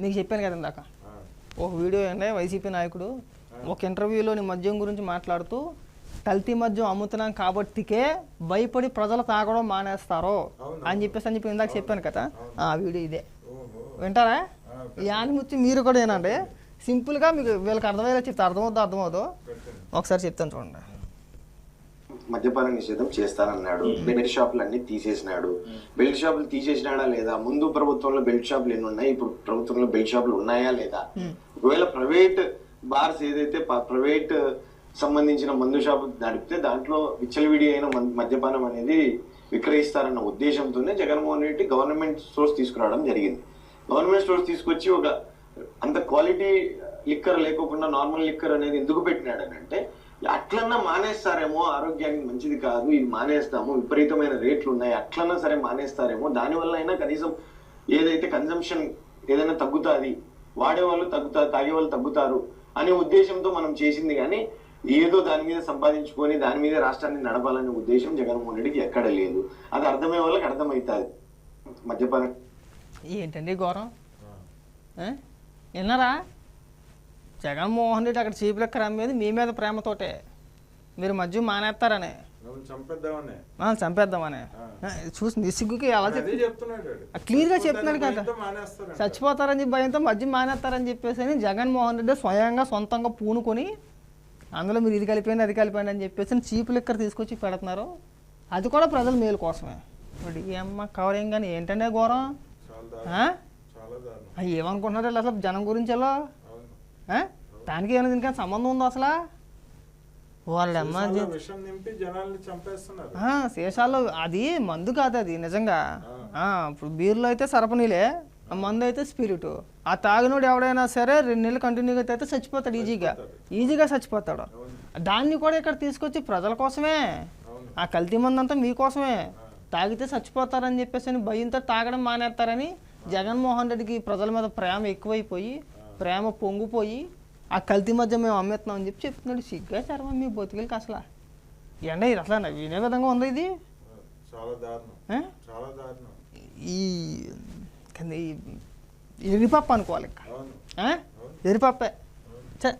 మీకు చెప్పాను కదా ఇందాక. ఒక వీడియో అండి వైసీపీ నాయకుడు ఒక ఇంటర్వ్యూలోని మద్యం గురించి మాట్లాడుతూ కల్తీ మద్యం అమ్ముతున్నాం కాబట్టికే భయపడి ప్రజలు తాగడం మానేస్తారు. అని చెప్పేసి అని చెప్పి ఇందాక చెప్పాను కదా. ఆ వీడియో ఇదే. వింటారా? ఈ ఆనిముచ్చి మీరు కూడా ఏనండి సింపుల్గా మీకు వీళ్ళకి అర్థమయ్యేలా చెప్తే అర్థమవుతుందో అర్థమవుతుందో ఒకసారి చెప్తాను చూడండి. మద్యపాన నిషేధం చేస్తానన్నాడు. బెల్ట్ షాపులు అన్ని తీసేసినాడు బెల్ట్ షాపులు తీసేసినాడా లేదా? ముందు ప్రభుత్వంలో బెల్ట్ షాపులు ఎన్ని ఉన్నాయి? ఇప్పుడు ప్రభుత్వంలో బెల్ట్ షాపులు ఉన్నాయా లేదా? ఒకవేళ ప్రైవేట్ బార్స్ ఏదైతే ప్రైవేట్ సంబంధించిన మందు షాపు నడిపితే దాంట్లో విచ్చలవిడి అయిన మద్యపానం అనేది విక్రయిస్తారన్న ఉద్దేశంతోనే జగన్మోహన్ రెడ్డి గవర్నమెంట్ స్టోర్స్ తీసుకురావడం జరిగింది. గవర్నమెంట్ స్టోర్స్ తీసుకొచ్చి ఒక అంత క్వాలిటీ లిక్కర్ లేకోకుండా నార్మల్ లిక్కర్ అనేది ఎందుకు పెట్టినాడని అంటే అట్లన్నా మానేస్తారేమో ఆరోగ్యానికి మంచిది కాదు ఇది మానేస్తాము విపరీతమైన రేట్లు ఉన్నాయి అట్లన్నా సరే మానేస్తారేమో దానివల్ల అయినా కనీసం ఏదైతే కన్జంప్షన్ ఏదైనా తగ్గుతుంది వాడేవాళ్ళు తగ్గుతారు తాగేవాళ్ళు తగ్గుతారు అనే ఉద్దేశంతో మనం చేసింది కానీ ఏదో దాని మీద సంపాదించుకొని దాని మీద రాష్ట్రాన్ని నడపాలనే ఉద్దేశం జగన్మోహన్ రెడ్డికి ఎక్కడ లేదు. అది అర్థమయ్యే వాళ్ళకి అర్థమవుతుంది. మద్యపానం. ఏంటండి ఘోరం? విన్నారా? జగన్మోహన్ రెడ్డి అక్కడ చీపు లెక్కర అమ్మేది మీ మీద ప్రేమతోటే. మీరు మద్యం మానేస్తారని. చంపేద్దామని. చూసి నిసిగ్గుకి ఎలా చెప్తుంది చెప్తున్నాడు కదా. చచ్చిపోతారని చెప్పి భయంతో మద్యం మానేస్తారని చెప్పేసి అని జగన్మోహన్ రెడ్డి స్వయంగా సొంతంగా పూనుకొని అందులో మీరు ఇది కలిపోయింది అది కలిపోయింది అని చెప్పేసి చీపు లెక్కర్ తీసుకొచ్చి పెడుతున్నారు. అది కూడా ప్రజల మేలు కోసమే. ఇప్పుడు ఈ అమ్మ కవరింగ్ కానీ ఏంటంటే ఘోరం? ఏమనుకుంటున్నారు అసలు జనం గురించి ఎలా? దానికి ఏమైనా దీనికి సంబంధం ఉందో అసలు? వాళ్ళమ్మ ఆ, శేషాల్లో అది మందు కాదు అది నిజంగా. ఇప్పుడు బీర్లో అయితే సరపనీలే ఆ మందు అయితే స్పిరిట్. ఆ తాగినోడు ఎవడైనా సరే రెండు నెలలు కంటిన్యూగా అయితే చచ్చిపోతాడు ఈజీగా. ఈజీగా చచ్చిపోతాడు. దాన్ని కూడా ఇక్కడ తీసుకొచ్చి ప్రజల కోసమే. ఆ కల్తీ మందు అంతా మీకోసమే తాగితే చచ్చిపోతారని చెప్పేసి భయంతో తాగడం మానేస్తారని జగన్మోహన్ రెడ్డికి ప్రజల మీద ప్రేమ ఎక్కువైపోయి ప్రేమ పొంగిపోయి ఆ కల్తీ మధ్య మేము అమ్మేస్తున్నాం అని చెప్పి చెప్తున్నాడు. సిగ్గా చర్మం మీ బతుకులకి అసలు. ఎండ ఇది అసలు వినే విధంగా ఉంది ఇది? చాలా దారుణం. ఆ? చాలా దారుణం. ఈ ఎరిపప్పు అనుకోవాలి ఇంకా. చ